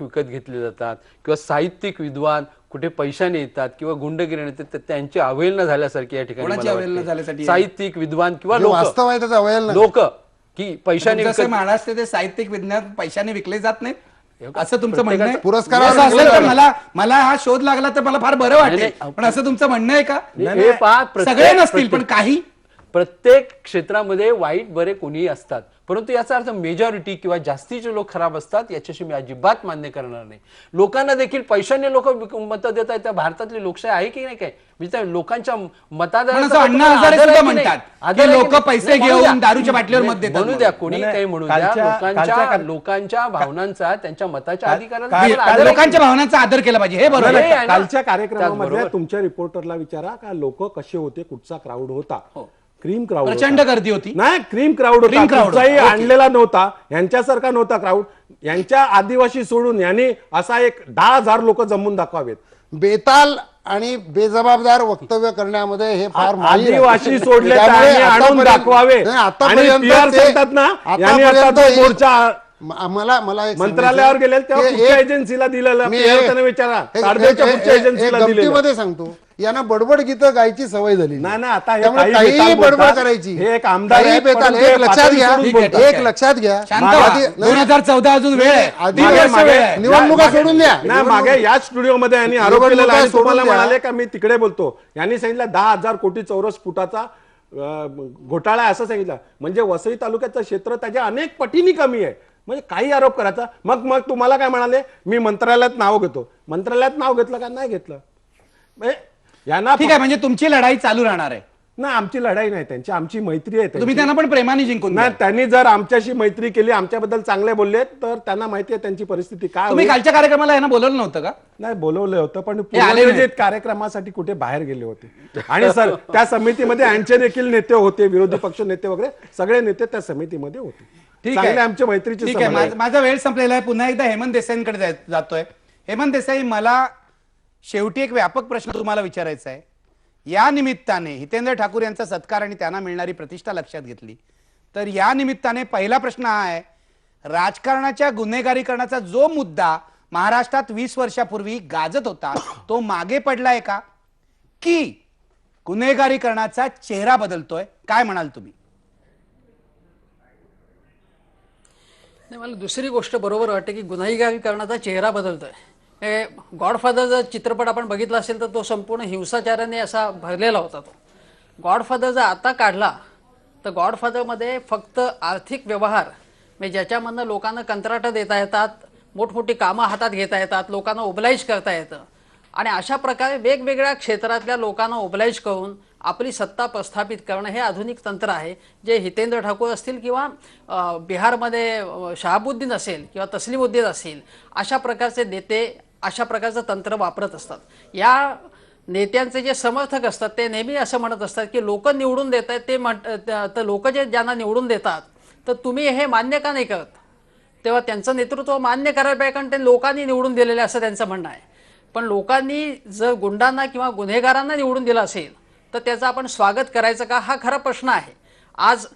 विकत घेतले जातात किंवा साहित्यिक विद्वान कुठे पैशाने येतात किंवा गुंडगिरीने येतात तर त्यांची अवहेलना झाल्यासारखी या ठिकाणी? साहित्यिक विद्वान किंवा लोक वास्तव आहे त्याचा अवहेलना नाही. लोक की पैशाने महाराष्ट्र ते साहित्यिक विज्ञान पैशाने विकले जात नाहीत असं तुमचं म्हणणं आहे पुरस्कारावर असं असेल विकले तर जातात. मला मला हा शोध लागला तर मला फार बरं वाटेल. पण असं तुमचं म्हणणं आहे का हे सगळे नसतील पण काही प्रत्येक क्षेत्रामध्ये वाईट बरे कोणीही असतात परंतु याचा अर्थ मेजॉरिटी किंवा जास्तीचे लोक खराब असतात याच्याशी मी अजिबात मान्य करणार नाही लोकांना देखील पैशाने लोक मतं देत आहेत त्या भारतातली लोकशाही आहे की नाही काय म्हणजे त्या लोकांच्या नाही? म्हणतात लोक? पैसे घेऊन. दारूच्या बाटलीवर मत देतात म्हणू द्या कोणी नाही, काही म्हणू द्या लोकांच्या लोकांच्या भावनांचा त्यांच्या मताच्या की लोकांच्या भावनांचा आदर केला पाहिजे हे बरोबर हे? कालच्या कार्यक्रमामध्ये. तुमच्या रिपोर्टरला विचारा का लोक कसे होते कुठचा क्राऊड होता क्रीम क्राऊड. प्रचंड गर्दी होती. नाही क्रीम क्राऊड होता. कुठचाही. आणलेला नव्हता. यांच्यासारखा नव्हता क्राऊड यांच्या आदिवासी सोडून यांनी असा एक दहा हजार लोक जमून दाखवावेत. बेताल आणि बेजबाबदार वक्तव्य करण्यामध्ये हे फार माहिर आहे. आदिवासी सोडले त्यामुळे आणून आतापर्यंत- दाखवावे. नाही, आणि आतापर्यंत PR ते- सांगतात ना यांनी आता आतापर्यंत तो मोर्चा म- मला मला एक मंत्रालयावर सांगायचं गेले तेव्हा की कुठच्या एक- एजन्सीला दिलेलं मी PR एक- त्यांना विचारा. एक- ताडदेवच्या एक- कुठच्या एक- एक एजन्सीला दिलेलं. गमतीमध्ये सांगतो. यांना बडबड गीतं गायची सवय झाली. नाही, नाही, आता हे त्यामुळे काही काहीही बेताल बडबड बोलतात. करायची. हे एक आमदार काहीही आहेत, बेताल परंतु एक लक्षात पातळी घ्या. सोडून बोलतात. एक लक्षात घ्या. शांत व्हा. दोन हजार चौदा अजून वेळ आहे. आधी- दीड वर्ष मागे- वेळ आहे. निवडणुका मागे- सोडून द्या. नाही मागे याच स्टुडिओमध्ये यांनी आरोप निवडणुका केलेला आणि सोडून तुम्हाला द्या. म्हणाले का मी तिकडे बोलतो? यांनी सांगितलं दहा हजार कोटी चौरस फुटाचा अं, घोटाळा आहे असं सांगितलं. म्हणजे वसई तालुक्याचं क्षेत्र त्याच्या अनेक पटीने कमी आहे. म्हणजे काही आरोप करायचा. मग मग तुम्हाला काय म्हणाले? मी मंत्रालयात नाव घेतो. मंत्रालयात नाव घेतलं का? नाही घेतलं. म्हणजे यांना ठीक आहे म्हणजे तुमची लढाई चालू राहणार आहे नाही आमची लढाई नाही त्यांची आमची मैत्री आहे त्यांची. तुम्ही त्यांना पण प्रेमाने जिंकून नाही द्या. त्यांनी जर आमच्याशी मैत्री केली आमच्याबद्दल चांगले बोलले तर त्यांना माहिती आहे त्यांची परिस्थिती काय तुम्ही होईल. कालच्या कार्यक्रमाला यांना बोलवलं नव्हतं का नाही बोलवलं होतं पण नाहीत. पूर्वनियोजित कार्यक्रमासाठी कुठे बाहेर गेले होते आणि सर त्या समितीमध्ये यांचे देखील नेते होते विरोधी पक्ष नेते वगैरे सगळे नेते त्या समितीमध्ये होते ठीक चांगले आहे आमच्या मैत्रीचे ठीक आहे संबंध आहेत. माझा माझा वेळ संपलेला आहे पुन्हा एकदा हेमंत देसाईंकडे जाय- जातोय हेमंत देसाई मला शेवटी एक व्यापक प्रश्न तुम्हाला विचारायचा आहे. या निमित्ताने हितेंद्र ठाकूर यांचा सत्कार आणि त्यांना मिळणारी प्रतिष्ठा लक्षात घेतली. तर या निमित्ताने पहिला प्रश्न हा आहे राजकारणाच्या गुन्हेगारीकरणाचा जो मुद्दा महाराष्ट्रात वीस वर्षापूर्वी गाजत होता तो मागे पडलाय का? की गुन्हेगारीकरणाचा चेहरा बदलतोय? काय म्हणाल तुम्ही? नाही मला दुसरी गोष्ट बरोबर वाटते की गुन्हेगारीकरणाचा चेहरा बदलतोय. गॉडफादरचा चित्रपट आपण बघितला असेल तर तो संपूर्ण हिंसाचाराने असा भरलेला होता तो. गॉडफादर जर आता काढला तर गॉडफादरमध्ये फक्त आर्थिक व्यवहार म्हणजे ज्याच्यामधनं लोकांना कंत्राटं देता येतात मोठमोठी कामं हातात घेता येतात लोकांना ओबलाईज करता येतं आणि अशा प्रकारे वेगवेगळ्या क्षेत्रातल्या लोकांना ओबलाईज करून आपली सत्ता प्रस्थापित करणं हे आधुनिक तंत्र आहे. जे हितेंद्र ठाकूर असतील किंवा बिहारमध्ये शहाबुद्दीन असेल किंवा तस्लिमुद्दीन असेल अशा प्रकारचे नेते अशा प्रकारचं तंत्र वापरत असतात. या नेत्यांचे जे समर्थक असतात ते नेहमी असं म्हणत असतात की लोक निवडून देत आहेत ते म्हण तर लोक जे ज्यांना निवडून देतात तर तुम्ही हे मान्य का नाही करत? तेव्हा त्यांचं नेतृत्व मान्य करायला पाहिजे कारण ते लोकांनी निवडून दिलेलं असं त्यांचं म्हणणं आहे. पण लोकांनी जर गुंडांना किंवा गुन्हेगारांना निवडून दिलं असेल तर त्याचं आपण स्वागत करायचं का? हा खरा प्रश्न आहे. आज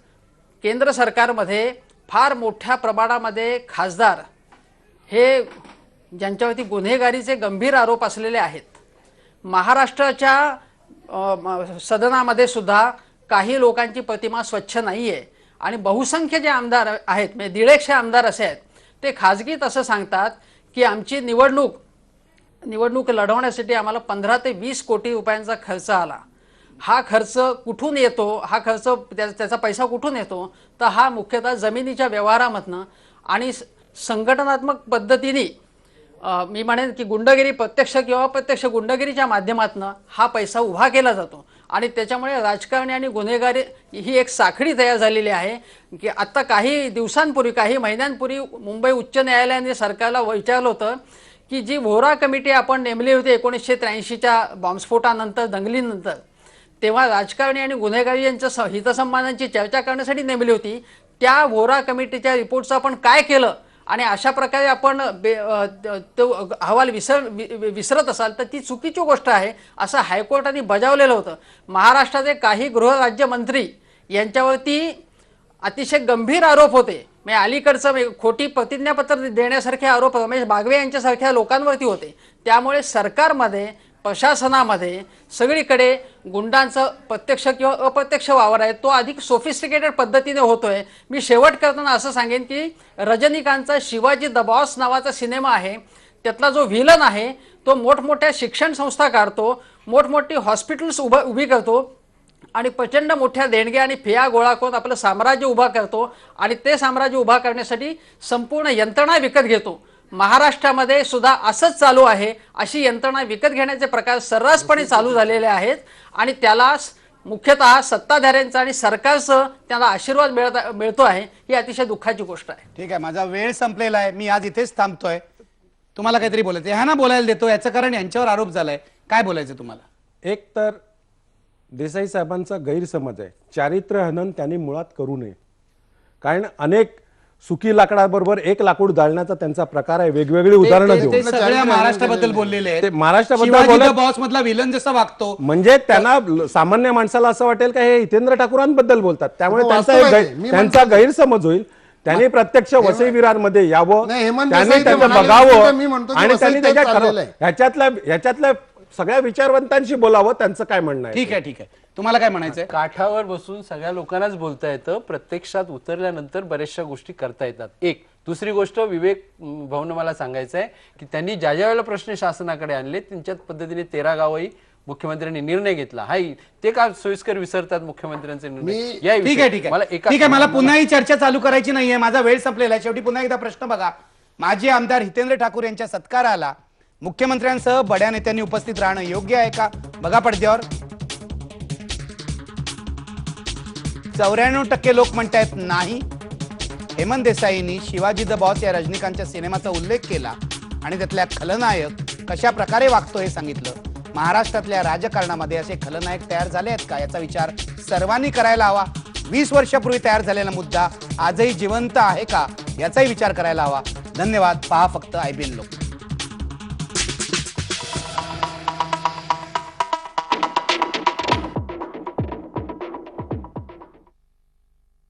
केंद्र सरकारमध्ये फार मोठ्या प्रमाणामध्ये खासदार हे ज्यांच्यावरती गुन्हेगारीचे गंभीर आरोप असलेले आहेत. महाराष्ट्राच्या सदनामध्ये सुद्धा काही लोकांची प्रतिमा स्वच्छ नाही आहे आणि बहुसंख्य जे आमदार आहेत म्हणजे दीडशे आमदार असे आहेत ते खाजगीत असं सांगतात की आमची निवडणूक निवडणूक लढवण्यासाठी आम्हाला पंधरा ते वीस कोटी रुपयांचा खर्च आला. हा खर्च कुठून येतो? हा खर्च त्या- त्याचा पैसा कुठून येतो? तर हा मुख्यतः जमिनीच्या व्यवहारामधनं आणि स- संघटनात्मक पद्धतीने मी म्हणेन की गुंडगिरी प्रत्यक्ष किंवा अप्रत्यक्ष गुंडगिरीच्या माध्यमातून हा पैसा उभा केला जातो. आणि त्याच्यामुळे राजकारणी आणि गुन्हेगारी ही एक साखळी तयार झालेली आहे की आत्ता काही दिवसांपूर्वी काही महिन्यांपूर्वी मुंबई उच्च न्यायालयाने सरकारला विचारलं होतं की जी व्होरा कमिटी आपण नेमली होती एकोणीसशे त्र्याऐंशीच्या बॉम्बस्फोटानंतर दंगलीनंतर तेव्हा राजकारणी आणि गुन्हेगारी यांच्या स- हितसंबंधांची चर्चा करण्यासाठी नेमली होती. त्या व्होरा कमिटीच्या रिपोर्टचं आपण काय केलं? आणि अशा प्रकारे आपण बे तो अहवाल विसर वि- विसरत असाल तर ती चुकीची गोष्ट आहे असं हायकोर्टाने बजावलेलं होतं. महाराष्ट्राचे काही गृहराज्यमंत्री यांच्यावरती अतिशय गंभीर आरोप होते. म्हणजे अलीकडचं खोटी प्रतिज्ञापत्र देण्यासारखे आरोप रमेश बागवे यांच्यासारख्या लोकांवरती होते. त्यामुळे सरकारमध्ये प्रशासनामध्ये सगळीकडे गुंडांचं प्रत्यक्ष किंवा अप्रत्यक्ष वावर आहे तो अधिक सोफिस्टिकेटेड पद्धतीने होतोय. मी शेवट करताना असं सांगेन की रजनीकांतचा शिवाजी द बॉस नावाचा सिनेमा आहे. त्यातला जो व्हिलन आहे तो मोठमोठ्या शिक्षण संस्था काढतो मोठमोठी हॉस्पिटल्स उभं उभी करतो आणि प्रचंड मोठ्या देणग्या आणि फिया गोळा करून आपलं साम्राज्य उभा करतो आणि ते साम्राज्य उभा करण्यासाठी संपूर्ण यंत्रणा विकत घेतो. महाराष्ट्रामध्ये सुद्धा असंच चालू आहे अशी यंत्रणा विकत घेण्याचे प्रकार सर्रासपणे चालू झालेले आहेत आणि त्याला मुख्यतः सत्ताधाऱ्यांचा आणि सरकारचं त्याला आशीर्वाद मिळत मिळतो आहे ही अतिशय दुःखाची गोष्ट आहे. ठीक आहे माझा वेळ संपलेला आहे मी आज इथेच थांबतोय. तुम्हाला काहीतरी बोलायचं ह्या ना बोलायला देतो याचं कारण यांच्यावर आरोप झालाय. काय बोलायचं तुम्हाला? एक तर देसाई साहेबांचा गैरसमज आहे. चारित्र्य हनन त्यांनी मुळात करू नये. कारण अनेक सुकी लाकडाबरोबर एक लाकूड जाळण्याचा त्यांचा प्रकार आहे. वेगवेगळी उदाहरणं ते- देऊ ते सगळ्या महाराष्ट्राबद्दल बोललेले आहेत. ते महाराष्ट्राबद्दल शिवाजी बोलत- द बॉस मधला विलन जसा वागतो? म्हणजे त्यांना ल- सामान्य माणसाला असं वाटेल का हे हितेंद्र ठाकूरांबद्दल बोलतात. त्यामुळे हो, त्यांचा वास्तव एक आहे गै- ते. मी त्यांचा गैरसमज होईल. त्यांनी प्रत्यक्ष वसई विरारमध्ये यावं. नाही, हेमंत त्यांनी देसाई ते त्याचं म्हणाले बघावं की मी म्हणतो की आणि वसईत त्यांनी तेच त्याच्या चाललेलं आहे. ह्याच्यातल्या ह्याच्यातल्या सगळ्या विचारवंतांशी बोलावं त्यांचं काय म्हणणं आहे ठीक आहे ठीक आहे. तुम्हाला काय म्हणायचंय? काठावर बसून सगळ्या लोकांनाच बोलता येतं प्रत्यक्षात उतरल्यानंतर बऱ्याचशा गोष्टी करता येतात. एक दुसरी गोष्ट विवेक भाऊनं मला सांगायचं आहे की त्यांनी ज्या ज्या वेळेला प्रश्न शासनाकडे आणले त्यांच्याच पद्धतीने तेरा गावही मुख्यमंत्र्यांनी निर्णय घेतला. हाय ते का सोयीस्कर विसरतात मुख्यमंत्र्यांचे निर्णय? या ठीक आहे ठीक मला आहे एका ठीक आहे मला पुन्हा ही चर्चा चालू करायची नाहीये माझा वेळ संपलेला आहे. शेवटी पुन्हा एकदा प्रश्न बघा. माजी आमदार हितेंद्र ठाकूर यांच्या सत्काराला मुख्यमंत्र्यांसह बड्या नेत्यांनी उपस्थित राहणं योग्य आहे का? बघा पडद्यावर. चौऱ्याण्णव टक्के लोक म्हणतायत नाही. हेमंत देसाईंनी शिवाजी द बॉस या रजनीकांतच्या सिनेमाचा उल्लेख केला आणि त्यातल्या खलनायक कशा प्रकारे वागतो हे सांगितलं. महाराष्ट्रातल्या राजकारणामध्ये असे खलनायक तयार झाले आहेत का? याचा विचार सर्वांनी करायला हवा. वीस वर्षापूर्वी तयार झालेला मुद्दा आजही जिवंत आहे का? याचाही विचार करायला हवा. धन्यवाद. पहा फक्त आय बी लोक.